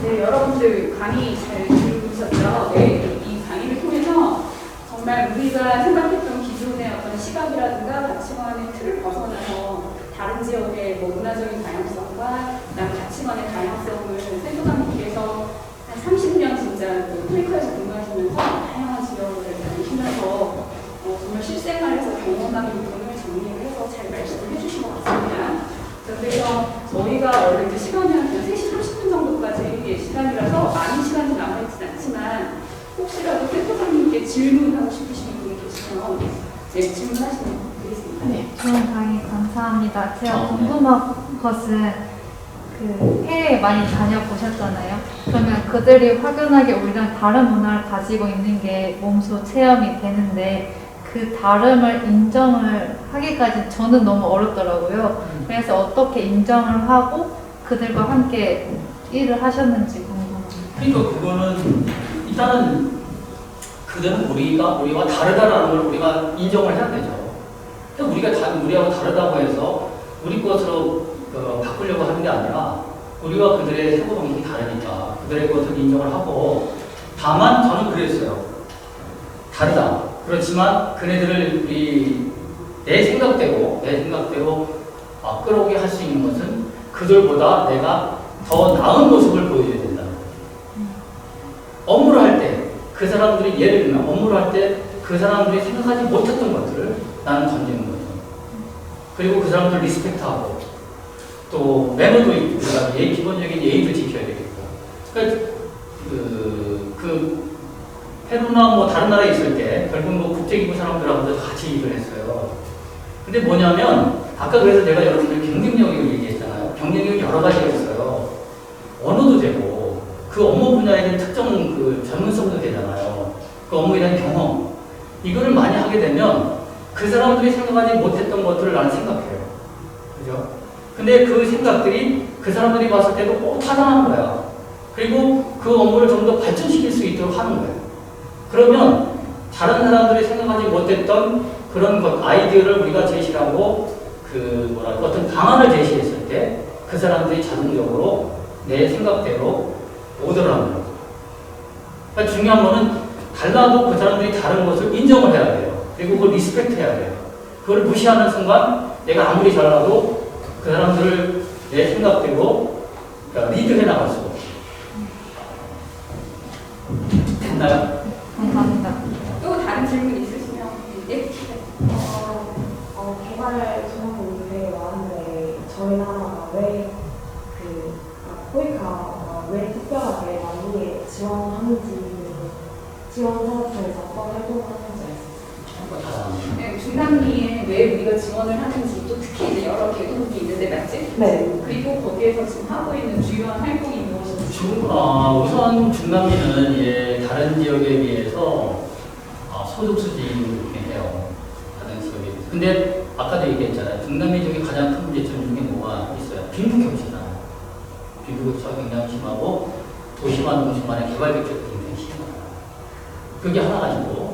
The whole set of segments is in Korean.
네, 여러분들 강의 잘 들으셨죠? 네, 이 강의를 통해서 정말 우리가 생각했던 기존의 어떤 시각이라든가 가치관의 틀을 벗어나서 다른 지역의 뭐 문화적인 다양성과 그다음 가치관의 다양성을 생각하기 위해서 한 30년 진짜 그 토이커에서 근무하시면서 다양한 지역을 다니시면서 어, 정말 실생활에서 경험한 부분을 정리를 해서 잘 말씀을 해주신 것 같습니다. 그래서 저희가 원래 그 3시 30분 정도까지 시간이라서 많은 시간이 남아있진 않지만 혹시라도 센터장님께 질문하고 싶으신 분이 계시면 네, 질문하시면 되겠습니다. 네, 좋은 강의 감사합니다. 제가 궁금한 것은 그 해외에 많이 다녀보셨잖아요. 그러면 그들이 확연하게 우리랑 다른 문화를 가지고 있는 게 몸소 체험이 되는데 그 다름을 인정을 하기까지 저는 너무 어렵더라고요. 그래서 어떻게 인정을 하고 그들과 함께 일을 하셨는지 궁금합니다. 그러니까 그거는 일단은 그들은 우리가 우리와 다르다라는 걸 우리가 인정을 해야 되죠. 근데 우리가 다 우리하고 다르다고 해서 우리 것으로 어, 바꾸려고 하는 게 아니라 우리가 그들의 사고 방식이 다르니까 그들의 것을 인정을 하고 다만 저는 그랬어요. 다르다. 그렇지만 그네들을 우리 내 생각대로 내 생각대로 아, 끌어오게 할 수 있는 것은 그들보다 내가 더 나은 모습을 보여줘야 그 사람들이 예를 들면 업무를 할 때 그 사람들이 생각하지 못했던 것들을 나는 던지는 거죠. 그리고 그 사람들 리스펙트하고 또 매너도 있고 그다음에 예, 기본적인 예의도 지켜야 되겠고. 그러니까 그, 그 페루나 뭐 다른 나라에 있을 때 결국 뭐 국제기구 사람들하고도 같이 일을 했어요. 근데 뭐냐면 아까 그래서 내가 여러분들 경쟁력을 얘기했잖아요. 경쟁력이 여러 가지가 있어요. 그 업무 분야에 대한 특정 그 전문성도 되잖아요. 그 업무에 대한 경험 이거를 많이 하게 되면 그 사람들이 생각하지 못했던 것들을 나는 생각해요. 그죠? 근데 그 생각들이 그 사람들이 봤을 때도 꼭 타당한 거야. 그리고 그 업무를 좀 더 발전시킬 수 있도록 하는 거예요. 그러면 다른 사람들이 생각하지 못했던 그런 것, 아이디어를 우리가 제시하고 그 뭐랄까 어떤 방안을 제시했을 때 그 사람들이 자동적으로 내 생각대로 거죠. 그러니까 중요한 거는 달라도 그 사람들이 다른 것을 인정을 해야 돼요. 그리고 그걸 리스펙트 해야 돼요. 그걸 무시하는 순간 내가 아무리 잘나도 그 사람들을 내 생각대로 그러니까 리드해 나갈 수가 없어요. 됐나요? 감사합니다. 또 다른 질문 있으시면 예, 어, 어, 개발 되게 많은데 저희 나라가 왜그 포이카가 왜 특별하게 만기에 지원하는지 지원 사업에서 어떤 활동을 하는지 알수 한번 다 네, 중남미에 왜 우리가 지원을 하는지 또 특히 이제 여러 계곡이 있는데 맞지? 네. 그리고 거기에서 지금 하고 있는 주요한 활동이 무엇인지 중, 어, 우선 중남미는 예, 다른 지역에 비해서 어, 소득 수준이 해요. 다른 지역에 비해서. 근데 아까도 얘기했잖아요. 중남미 중에 가장 큰 문제점 중에 뭐가 있어요? 빈부격차잖아요. 빈부격차가 굉장히 심하고 도시만 동시만의 개발 격차가 굉장히 심하다. 그게 하나 가지고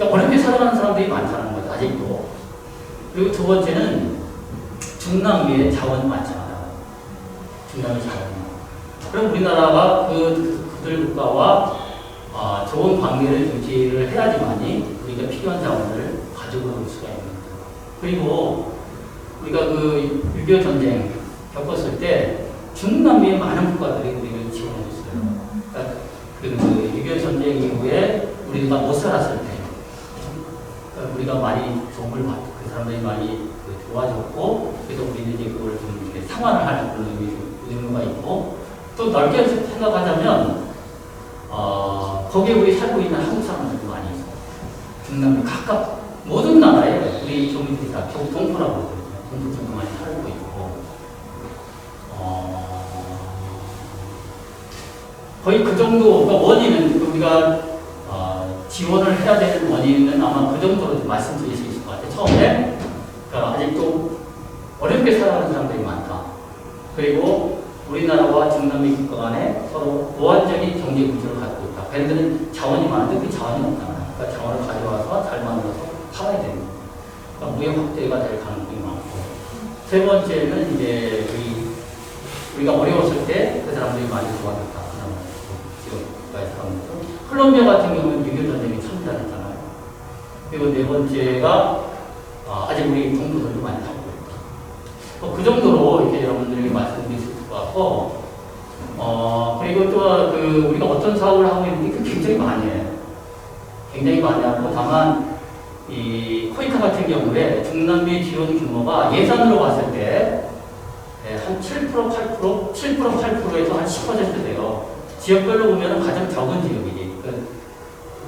그러니까 어렵게 살아가는 사람들이 많다는 거죠. 아직도. 그리고 두 번째는 중남미에 자원이 많잖아요. 중남미 자원이. 그럼 우리나라가 그, 그들 국가와 아, 좋은 관계를 유지를 해야지만이 우리가 필요한 자원을 가지고 올 수가 있는 거죠. 그리고 우리가 그 6.25 전쟁 겪었을 때 중남미의 많은 국가들이 우리를 지원해줬어요. 그러니까 그6.25 전쟁 이후에 우리가 못 살았을 때 우리가 많이 도움을 받고 그 사람들이 많이 그 도와줬고 그래서 우리는 이제 그걸 좀 상환을 하는 그런 의미- 의무가 있고 또 넓게 생각하자면 어, 거기에 우리 살고 있는 한국 사람들도 많이 있어요. 중남미 각각 모든 나라에 우리 교민들이 다 동- 동포라고 그러거든요. 동포 정도 많이 살고 있고 어, 거의 그 정도 그러니까 원인은 우리가 어, 지원을 해야 되는 원인은 아마 그 정도로 좀 말씀드릴 수 있을 것 같아요. 처음에 그러니까 아직도 어렵게 살아가는 사람들이 많다. 그리고 우리나라와 중남미 국가 간에 서로 보완적인 경제 구조를 갖고 있다. 밴드는 자원이 많은데 그 자원이 없잖아요. 그러니까 자원을 가져와서 잘 만들어서 팔아야 되는. 그러니까 무역 확대가 될 가능성이 많고. 세 번째는 이제 우리, 우리가 어려웠을 때 그 사람들이 많이 도와줬고. 콜롬비아 같은 경우는 6.25 전쟁이 참전했잖아요. 그리고 네 번째가 아, 아직 우리 동부들도 많이 하고 있다. 어, 그 정도로 이렇게 여러분들에게 말씀드릴 수 있을 것 같고, 어, 그리고 또 그 우리가 어떤 사업을 하고 있는지 그 굉장히 많이 해요. 굉장히 많이 하고, 다만 이 코이카 같은 경우에 중남미 지원 규모가 예산으로 봤을 때 예, 한 7%, 8%, 7%, 8%에서 한 10% 돼요. 지역별로 보면 가장 적은 지역이지.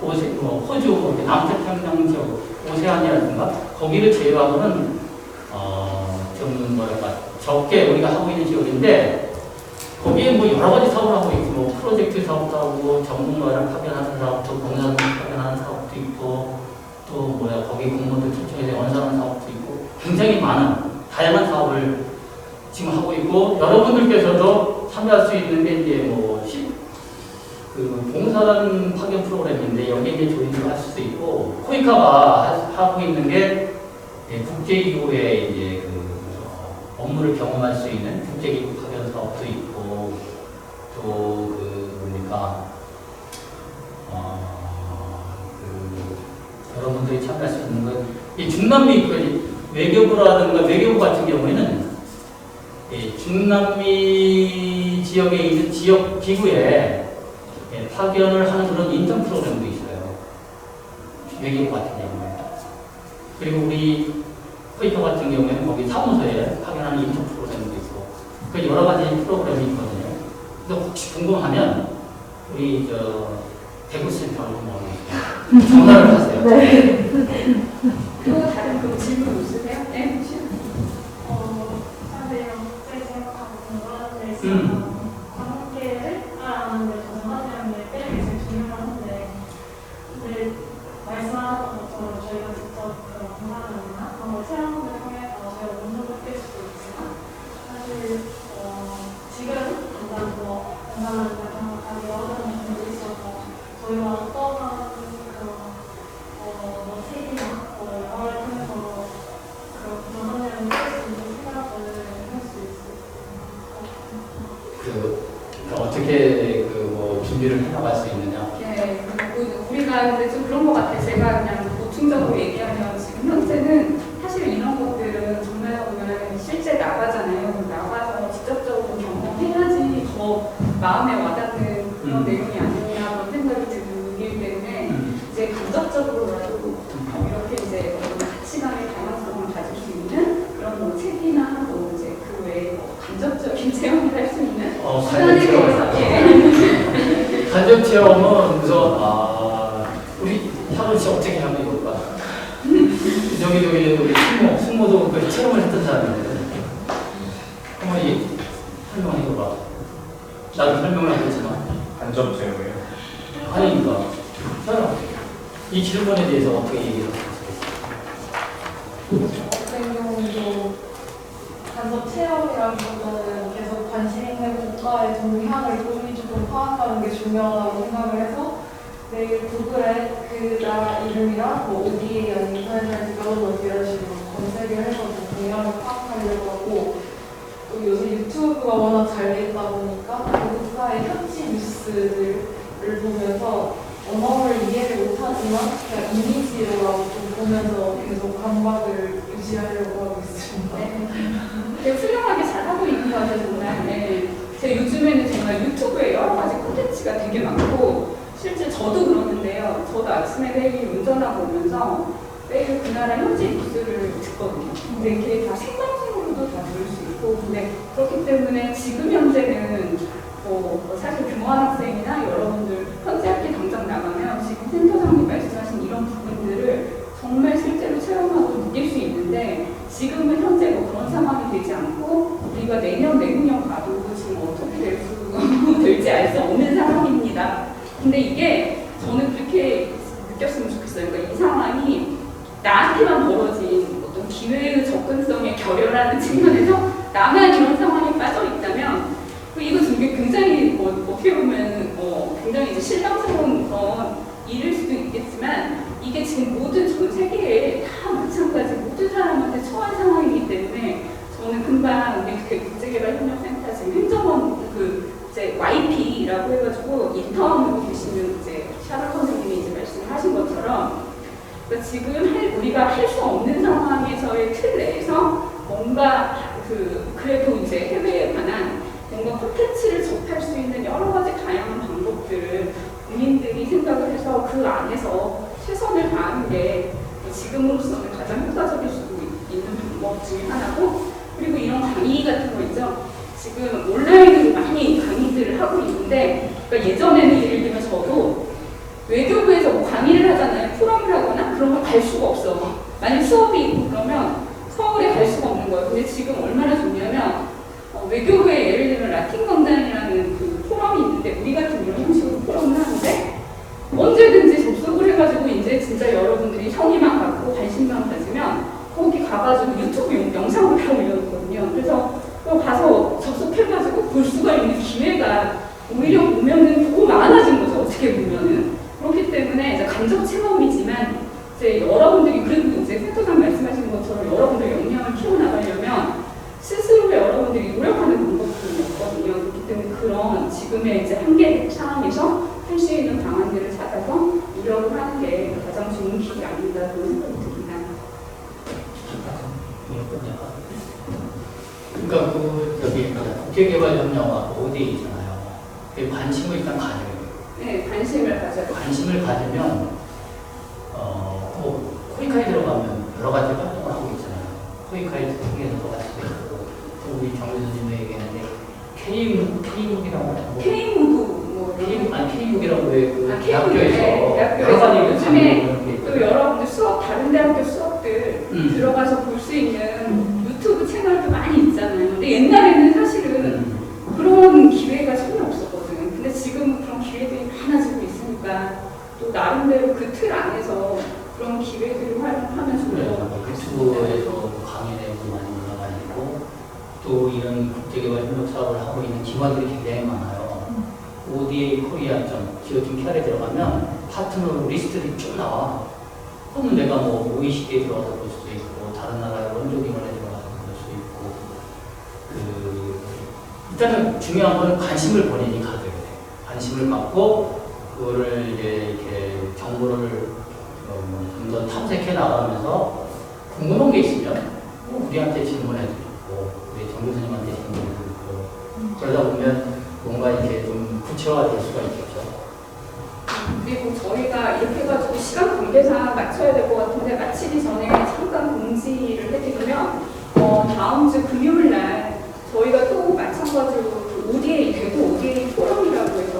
그 오세, 뭐 호주, 이렇게 남태평양 지역, 오세아니아라든가 거기를 제외하고는 어, 좀 뭐랄까 적게 우리가 하고 있는 지역인데 거기에 뭐 여러 가지 사업을 하고 있고 뭐 프로젝트 사업도 하고 전문가를 파견하는 사업도 공사를 파견하는 사업도 있고 또 뭐야 거기 공무원들 초청해서 연사하는 사업도 있고 굉장히 많은 다양한 사업을 지금 하고 있고 여러분들께서도 참여할 수 있는 게 이제 뭐 시- 그 봉사단 파견 프로그램인데 여기에 조인을 할 수도 있고 코이카가 하- 하고 있는 게 예, 국제기구의 이제 그 어, 업무를 경험할 수 있는 국제기구 파견 사업도 있고 또 그 뭡니까? 어 그 여러분들이 참여할 수 있는 건이 중남미 그 외교부라든가 외교부 같은 경우에는 이 중남미 지역에 있는 지역 기구에 예, 파견을 하는 그런 인턴 프로그램도 있어요. 외교부 같은 경우에. 그리고 우리 코이터 같은 경우에는 거기 사무소에 파견하는 인턴 프로그램도 있고, 그 여러 가지 프로그램이 있거든요. 그래서 혹시 궁금하면 우리 저 대구 센터로 한번 전화를 하세요. 또 저기 저기 우리 승모 승모도 그 체험을 했던 사람인데 한번 이 설명해줘봐. 나도 설명을 하겠지만 간접 체험이에요. 아니니까 샤론 이 질문에 대해서 어떻게 얘기해요? 같은 경우도 간접 체험이라기보다는 계속 관심 있는 국가의 동향을 꾸준히 좀 파악하는 게 중요하다고 생각을 해서 매일 구글에 그 나라 이름이랑 뭐 어디에 아닌 인터넷 여러분 이런 식으로 검색을 해서 좀 동향을 파악하려고 하고 또 요새 유튜브가 워낙 잘 돼 있다 보니까 그 국가의 현지 뉴스들을 보면서 언어를 이해를 못하지만 그냥 이미지로라도 좀 보면서 계속 감각을 유지하려고 하고 있습니다. 네. 되게 훌륭하게 잘 하고 있는 것 같아요, 정말. 네. 제 요즘에는 정말 유튜브에 여러 가지 콘텐츠가 되게 많고, 실제 저도 그러는데요. 저도 아침에 매일 운전하고 오면서 매일 그 나라 현지 뉴스를 듣거든요. 근데 이게 다 생방송으로도 다 들을 수 있고, 근데 그렇기 때문에 지금 현재는 뭐, 뭐 사실 교환 학생이나 여러분들 현재 학기 당장 나가면 지금 센터장님 말씀하신 이런 부분들을 정말 실제로 체험하고 느낄 수 있는데 지금은 현재 뭐 그런 상황이 되지 않고 우리가 내년 내후년 가도 지금 어떻게 될 수, 될지 알 수 없는 상황입니다. 근데 이게 저는 그렇게 느꼈으면 좋겠어요. 그러니까 이 상황이 나한테만 벌어진 어떤 기회의 접근성에 결여라는 측면에서 나만 이런 상황에 빠져 있다면 그 이거 되게 굉장히 뭐 어떻게 보면 어 굉장히 이제 실망스러운 그런 일일 수도 있겠지만 이게 지금 모든 전 세계에 다 마찬가지 모든 사람한테 처한 상황이기 때문에 저는 금방 우리 그 국제개발협력센터 지금 행정원 그 이제 YP 강의라고 해가지고 인턴으로 계시는 이제 샤론 선생님이 이제 말씀하신 것처럼 그러니까 지금 할, 우리가 할 수 없는 상황에서의 틀 내에서 뭔가 그 그래도 이제 해외에 관한 뭔가 콘텐츠를 접할 수 있는 여러 가지 다양한 방법들을 국민들이 생각을 해서 그 안에서 최선을 다하는 게 지금으로서는 가장 효과적일 수 있는 방법 중에 하나고 그리고 이런 강의 같은 거 있죠. 지금 온라인으로 많이 강의들을 하고 있는데 그러니까 예전에는 예를 들면 저도 외교부에서 뭐 강의를 하잖아요. 포럼을 하거나 그런 걸 갈 수가 없어. 만약 수업이 있고 그러면 서울에 갈 수가 없는 거예요. 근데 지금 얼마나 좋냐면 어, 외교부에 예를 들면 라틴 강단이라는 그 포럼이 있는데 우리 같은 이런 형식으로 포럼을 하는데 언제든지 접속을 해가지고 이제 진짜 여러분들이 성의만 갖고 관심만 가지면 거기 가가지고 유튜브 영- 영상을 다 올려놓거든요. 그래서 또 가서 접속해가지고 볼 수가 있는 기회가 오히려 보면은 더 많아진 거죠. 어떻게 보면은 그렇기 때문에 이제 간접 체험이지만 이제 여러분들이 그래도 이제 센터장 말씀하신 것처럼 여러분들 역량을 키워나가려면 스스로 여러분들이 노력하는 방법들이 있거든요. 그렇기 때문에 그런 지금의 이제 한계 상황에서 할 수 있는 방안들을 찾아서 노력을 하는 게 가장 좋은 길이 아닌가 그런 생각이 듭니다. 그러니까 그 저기 국제개발협력화 ODA 있잖아요. 그 관심을 일단 가져야 돼요. 네, 관심을 가져요. 관심을 가지면 어 뭐 코이카에 들어가면 여러 가지 활동을 하고 있잖아요. 코이카에 또 우리 정 교수님도 얘기했는데 K묵 K묵이라고 뭐 K무도 뭐 K 아니 K묵이라고 왜그 아, K묵, 대학교에서 네, 대학교에서 여러 가지 요즘에 또 여러분들 수업 다른 대학교 수업들 음. 들어가서 볼 수 있는 유튜브 채널도 많이 있잖아요. 근데 옛날에는 사실은 음. 그런 기회가 전혀 없었거든. 근데 지금 그런 기회들이 많아지고 있으니까 또 나름대로 그 틀 안에서 그런 기회들을 활용하면 좋을 것 같아요. 유튜브에서 강의 내용도 많이 올라가 있고 또 이런 국제개발 협력 사업을 하고 있는 기관들이 굉장히 많아요. ODA 코리아.점 지오팀 캐에 들어가면 파트너 리스트들이 쭉 나와. 그러면 내가 뭐 OECD에 들어가서 볼 수도 있고 다른 나라의 원조기관에 들어가서 볼 수도 있고 그 일단은 중요한 건 관심을 본인이 가져야 돼. 관심을 갖고 그거를 이제 이렇게 정보를 어, 좀더 탐색해 나가면서 궁금한 게 있으면 뭐 우리한테 질문해도 좋고 우리 정 교수님한테 질문해도 좋고 그러다 보면 뭔가 이렇게 좀 구체화될 수가 있겠죠. 그리고 저희가 이렇게 해가지고 시간 관계상 맞춰야 될 것 같은데 마치기 전에 잠깐 공지를 해드리면 어, 다음 주 금요일 날 저희가 또 마찬가지로 그 ODA 대구 ODA 포럼이라고 해서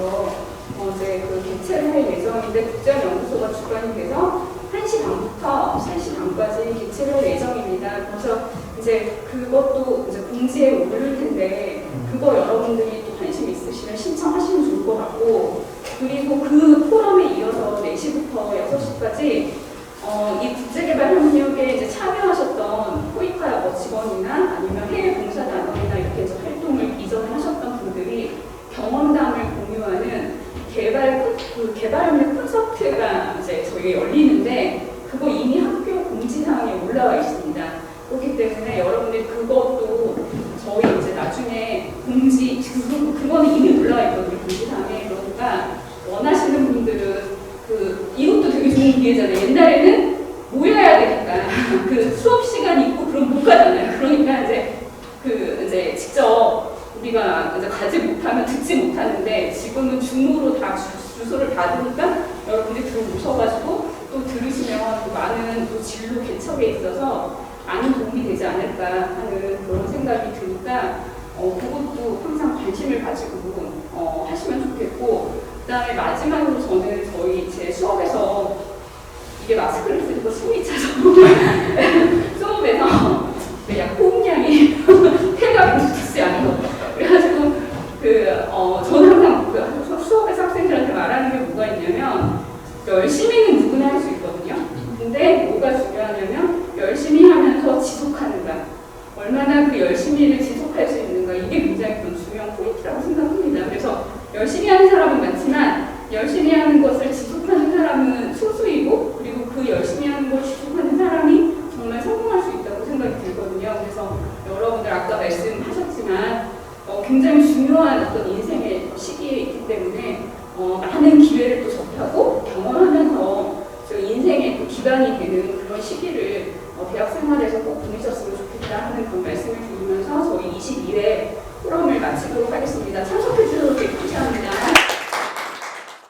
어, 이제 그 예정인데 국제연구소가 주관이 돼서 1시 반부터 3시 반까지 개최를 할 예정입니다. 그래서 이제 그것도 이제 공지에 오를 텐데 그거 여러분들이 또 관심 있으시면 신청하시면 좋을 것 같고 그리고 그 포럼에 이어서 4시부터 6시까지 어, 이 국제개발 협력에 이제 참여하셨던 포이카 뭐 직원이나 아니면 해외 봉사단원이나 이렇게 해서 활동을 이전에 하셨던 분들이 경험담을 공유하는 개발 콘- 그 개발협력 콘서트가 이제 저희가 열리는데 그거 이미 학교 공지사항에 올라와 있습니다. 그렇기 때문에 여러분들이 그것도 저희 이제 나중에 공지 그 그거는 이미 올라와 있거든요 공지사항에 그러니까 원하시는 분들은 그 이것도 되게 좋은 기회잖아요. 옛날에는 모여야 되니까 그 수업 시간이 있고 그럼 못 가잖아요. 그러니까 이제 그 이제 직접 우리가 이제 가지 못하면 듣지 못하는데 지금은 줌으로 다 받으니까 여러분들이 들어오셔가지고 또 들으시면 또 많은 또 진로 개척에 있어서 많은 도움이 되지 않을까 하는 그런 생각이 드니까 어, 그것도 항상 관심을 가지고 어, 하시면 좋겠고 그다음에 마지막으로 저는 저희 제 수업에서 이게 마스크를 쓰니까 숨이 차서